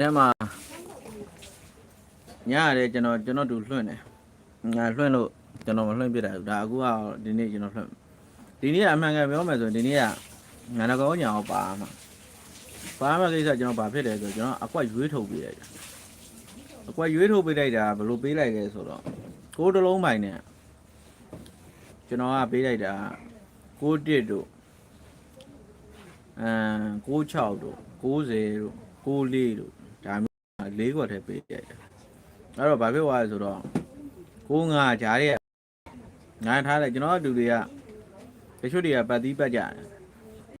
အဲမှာညရတယ်ကျွန်တော်ကျွန်တော်တူလွှင့်တယ်ငါလွှင့်လို့ကျွန်တော်မလွှင့်ပြတာဘူးဒါအခုကဒီနေ့ကျွန်တော်လွှင့်ဒီနေ့ကအမှန်ကန်ပြောမယ်ဆိုရင်ဒီနေ့ကငါနကောညာအောင်ပါမှာပါမှာကိစ္စကျွန်တော်ဘာဖြစ်လဲဆိုတော့ကျွန်တော်အကွက်ရွေးထုတ်ပေးလိုက်တာအကွက်ရွေးထုတ်ပေးလိုက်တာဘယ်လိုပေးလိုက်လဲဆိုတော့ကိုးတစ်လုံးပိုင်နဲ့ကျွန်တော်ကပေးလိုက်တာကိုးတစ်တို့အမ်96တို့90တို့94တို့ ဒါမျိုးလေးခွက်ထဲပေးလိုက်တာအဲ့တော့ဘာဖြစ်သွားလဲဆိုတော့ကိုးငါဂျားရဲ့ငါထားတယ်ကျွန်တော်တို့တွေကတချို့တွေကပတ်သီးပတ်ကြတယ်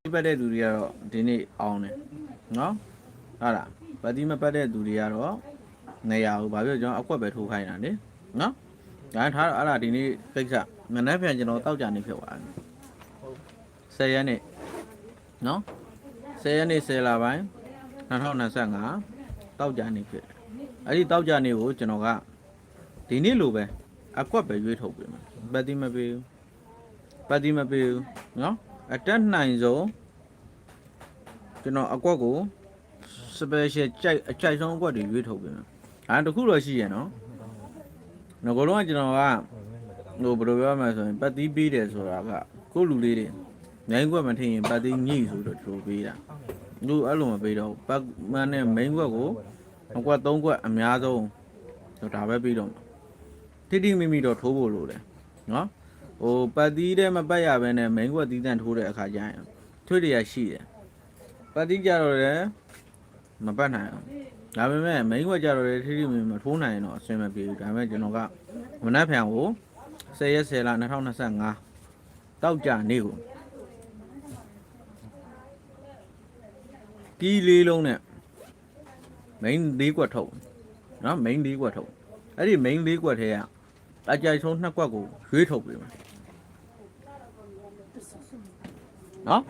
ဒီပတ်တဲ့သူတွေကတော့ဒီနေ့အောင်တယ်နော်ဟုတ်လားပတ်သီးမပတ်တဲ့သူတွေကတော့နေရဘူးဘာဖြစ်လို့ကျွန်တော်အကွက်ပဲထိုးခိုင်းတာလေနော်ဒါထားတော့အဲ့ဒါဒီနေ့ကိစ္စမနေ့ပြန်ကျွန်တော်တောက်ကြနေဖြစ်သွားတယ်10ရက်နေ့နော်10ရက်နေ့10လပိုင်း2025 တောက်ကြနေဖြစ်တယ်အဲ့ဒီတောက်ကြနေကိုကျွန်တော်ကဒီနေ့လိုပဲအကွက်ပဲရွေးထုတ်ပေးမယ်ပတ်သီးမပေးဘူးပတ်သီးမပေးဘူးနော်အတက်နိုင်ဆုံးကျွန်တော်အကွက်ကို special ကြိုက်အကြိုက်ဆုံးအကွက်တွေရွေးထုတ်ပေးမယ်အဲတခုတော့ရှိရနော်ငါကလုံးကကျွန်တော်ကဟိုဘယ်လိုပြောမလဲဆိုရင်ပတ်သီးပေးတယ်ဆိုတာကကိုယ့်လူလေးတွေနိုင်ကွက်မထင်ရင်ပတ်သီးညှိဆိုတော့သူပေးတာ သူအဲ့လိုမပေးတော့ဘူးပတ်မန်းနဲ့ main ကွက်ကိုအကွက်၃ကွက်အများဆုံးဆိုဒါပဲပြီးတော့မှာတိတိမိမိတော့ထိုးဖို့လိုတယ်နော်ဟိုပတ်သီးတဲ့မပတ်ရဘဲနဲ့ main ကွက်သီးတန့်ထိုးတဲ့အခါကျရင်ထွေးတွေကရှိတယ်ပတ်သီးကြတော့လည်းမပတ်နိုင်အောင်ဒါပေမဲ့ main ကွက်ကြတော့လည်းထိထိမိမိမထိုးနိုင်ရင်တော့အဆင်မပြေဘူးဒါပေမဲ့ကျွန်တော်ကမနက်ဖြန်ကို10ရက်10လ2025တောက်ကြနေ့ကို တီးလေးလုံးနဲ့ main လေးကွက်ထုတ်နော် main လေးကွက်ထုတ်အဲ့ဒီ main လေးကွက်ထဲကအကြိုက်ဆုံးနှစ်ကွက်ကိုရွေးထုတ်ပေးမယ်နော်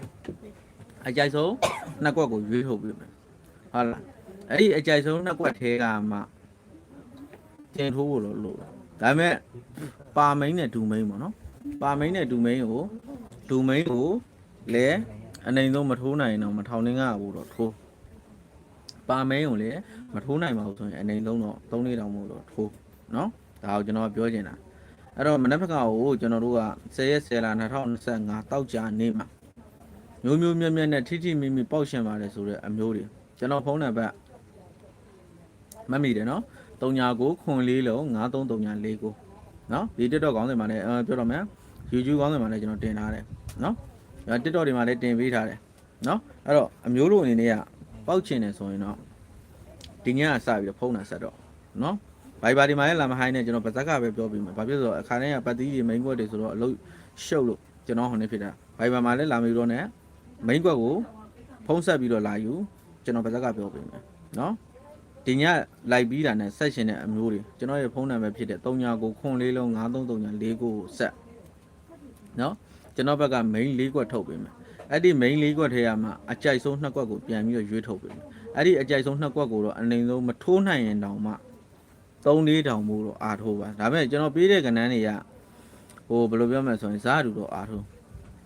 အကြိုက်ဆုံးနှစ်ကွက်ကိုရွေးထုတ်ပေးမယ်ဟုတ်လားအဲ့ဒီအကြိုက်ဆုံးနှစ်ကွက်ထဲကမှတင်ထိုးဖို့လို့လို့ဒါပေမဲ့ပါမိန်နဲ့ဒူမိန်ပေါ့နော်ပါမိန်နဲ့ဒူမိန်ကိုဒူမိန်ကိုလည်း အနိုင်ဆုံးမထိုးနိုင်တော့မထောင်နှင်းကဘူးတော့ထိုးပါမဲုံလေမထိုးနိုင်ပါဘူးဆိုရင်အနိုင်ဆုံးတော့၃နေတောင်မို့တော့ထိုးနော်ဒါကိုကျွန်တော်ပြောချင်တာအဲ့တော့မနက်ဖက်ကကိုကျွန်တော်တို့က10ရက်10လ2025တောက်ကြနေမှာမျိုးမျိုးမြက်မြက်နဲ့ထိထိမိမိပေါက်ရှင်ပါတယ်ဆိုတော့အမျိုးတွေကျွန်တော်ဖုန်းနံပါတ်မမိတယ်နော်39ခွန်လေးလုံး933949နော်ဒီ TikTok ကောင်းစင်မှာလည်းပြောတော့မယ် YouTube ကောင်းစင်မှာလည်းကျွန်တော်တင်ထားတယ်နော် နော် TikTok တွေမှာလည်းတင်ပေးထားတယ်နော်အဲ့တော့အမျိုးလိုအနေနဲ့ကပောက်ချင်တယ်ဆိုရင်တော့ဒီညကစပြီးတော့ဖုန်းတာဆက်တော့နော်ဘိုင်ဘာဒီမှာလည်းလာမဟိုင်းနဲ့ကျွန်တော်ပါဇက်ကပဲပြောပြီးမှာဘာဖြစ်လို့အခါနဲ့ကပတ်သီးတွေ main quest တွေဆိုတော့အလုပ်ရှုပ်လို့ကျွန်တော်ဟိုနေဖြစ်တာဘိုင်ဘာမှာလည်းလာမပြီးတော့ ਨੇ main quest ကိုဖုန်းဆက်ပြီးတော့လာယူကျွန်တော်ပါဇက်ကပြောပြီးမယ်နော်ဒီညလိုက်ပြီးတာနဲ့ဆက်ရှင်တဲ့အမျိုးတွေကျွန်တော်ရဲ့ဖုန်းနံပါတ်ဖြစ်တဲ့3999 4339 49ကိုဆက်နော် ကျွန်တော်ဘက်က main ၄ကွက်ထုတ်ပေးမယ်အဲ့ဒီ main လေးကွက်ထဲကမှအကြိုက်ဆုံးနှစ်ကွက်ကိုပြန်ပြီးတော့ရွေးထုတ်ပေးမယ်အဲ့ဒီအကြိုက်ဆုံးနှစ်ကွက်ကိုတော့အနေဆုံးမထိုးနိုင်ရင်တောင်မှ3လေးတောင်မို့တော့အာထိုးပါဒါပေမဲ့ကျွန်တော်ပေးတဲ့ကဏ္ဍတွေကဟိုဘယ်လိုပြောမလဲဆိုရင်စားတူတော့အာထိုး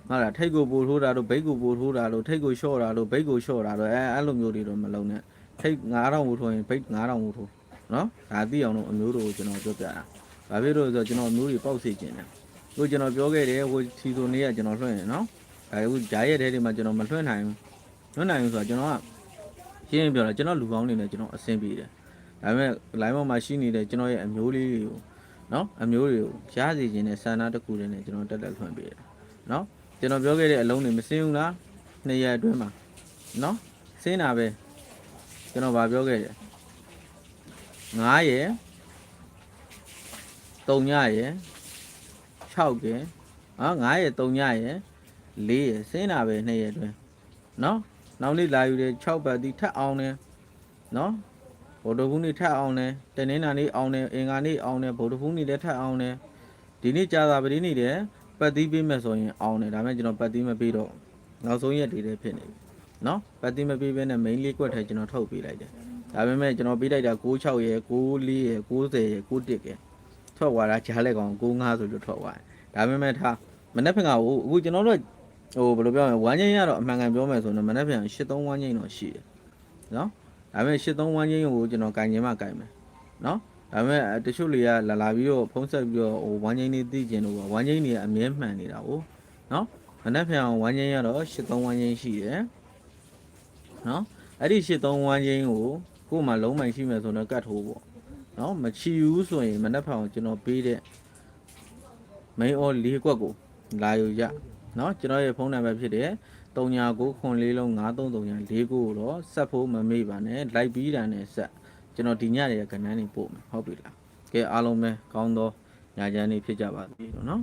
ဟုတ်လားထိတ်ကိုပို့ထိုးတာတို့ဘိတ်ကိုပို့ထိုးတာတို့ထိတ်ကိုလျှော့တာတို့ဘိတ်ကိုလျှော့တာတို့အဲအဲ့လိုမျိုးတွေတော့မလုံးနဲ့ထိတ်9000မို့ထိုးရင်ဘိတ်9000မို့ထိုးနော်ဒါသိအောင်လို့အမျိုးတို့ကိုကျွန်တော်ပြောပြတာဘာဖြစ်လို့လဲဆိုတော့ကျွန်တော်အမျိုးတွေပေါက်စေခြင်းတယ် ကိုကျွန်တော်ပြောခဲ့တယ်ဟိုထီဆိုနေကကျွန်တော်လွှင့်ရနော်အဲအခုဂျားရဲ့ထဲတွေမှာကျွန်တော်မလွှင့်နိုင်ဘူးလွှင့်နိုင်ဘူးဆိုတော့ကျွန်တော်ကရှင်းရင်ပြောတာကျွန်တော်လူကောင်းနေနဲ့ကျွန်တော်အဆင်ပြေတယ်ဒါပေမဲ့ line ပေါ်မှာရှိနေတဲ့ကျွန်တော်ရဲ့အမျိုးလေးတွေကိုနော်အမျိုးတွေကိုရစီခြင်းနဲ့ဆန္ဒတစ်ခုတည်းနဲ့ကျွန်တော်တက်တက်လွှင့်ပေးတယ်နော်ကျွန်တော်ပြောခဲ့တဲ့အလုံးတွေမစင်းဘူးလားနှစ်ရက်အတွင်းမှာနော်စင်းတာပဲကျွန်တော်ဗာပြောခဲ့တယ်9ရက်3ညရက် 6ရက်ဟာ9ရက်3ညရက်လေးရယ်စင်းတာပဲနှစ်ရက်အတွင်းနော်နောက်နေ့လာယူတယ်6ပတ်ဒီထပ်အောင်တယ်နော်ဗုဒ္ဓဘုန်းနေ့ထပ်အောင်တယ်တနင်္လာနေ့အောင်တယ်အင်္ဂါနေ့အောင်တယ်ဗုဒ္ဓဘုန်းနေ့လည်းထပ်အောင်တယ်ဒီနေ့ကြာသာပတိနေ့တယ်ပတ်သီးပေးမယ်ဆိုရင်အောင်တယ်ဒါပေမဲ့ကျွန်တော်ပတ်သီးမပေးတော့နောက်ဆုံးရက်တွေလည်းဖြစ်နေပြီနော်ပတ်သီးမပေးဘဲနဲ့ main လေးကွက်ထဲကျွန်တော်ထုတ်ပေးလိုက်တယ်ဒါပေမဲ့ကျွန်တော်ပေးလိုက်တာ96ရယ်94ရယ်90ရယ်91ရယ် ထွက်သွားတာကြားလက်ကောင်95ဆိုလို့ထွက်သွားတယ်ဒါပေမဲ့ထားမနေ့ဖက်ကအခုကျွန်တော်တို့ဟိုဘယ်လိုပြောမလဲဝမ်းငိမ့်ရတော့အမှန်ကန်ပြောမယ်ဆိုရင်မနေ့ပြန်83ဝမ်းငိမ့်တော့ရှိတယ်နော်ဒါပေမဲ့83ဝမ်းချင်းကိုကျွန်တော်ကင်ခြင်းမှကင်မယ်နော်ဒါပေမဲ့တချို့တွေကလာလာပြီးတော့ဖုံးဆက်ပြီးတော့ဟိုဝမ်းချင်းလေးသိကျင်လို့ပါဝမ်းချင်းတွေကအမြဲမှန်နေတာ哦နော်မနေ့ပြန်ဝမ်းချင်းရတော့83ဝမ်းချင်းရှိတယ်နော်အဲ့ဒီ83ဝမ်းချင်းကိုကို့မှာလုံးမိုင်ရှိမယ်ဆိုတော့ကတ်ထိုးပေါ့ နော်မချီဘူးဆိုရင်မနေ့ပြန်ကျွန်တော်ပေးတဲ့ main or ၄ကွက်ကိုလာယူရနော်ကျွန်တော်ရဲ့ဖုန်းနံပါတ်ဖြစ်တဲ့39ခွန်လေးလုံး9339လေးကိုတော့ဆက်ဖို့မမေ့ပါနဲ့လိုက်ပြီးတာနဲ့ဆက်ကျွန်တော်ဒီညရဲ့ကဏ္ဍနေပို့မယ်ဟုတ်ပြီလားကဲအားလုံးပဲကောင်းသောညချမ်းလေးဖြစ်ကြပါစေလို့နော်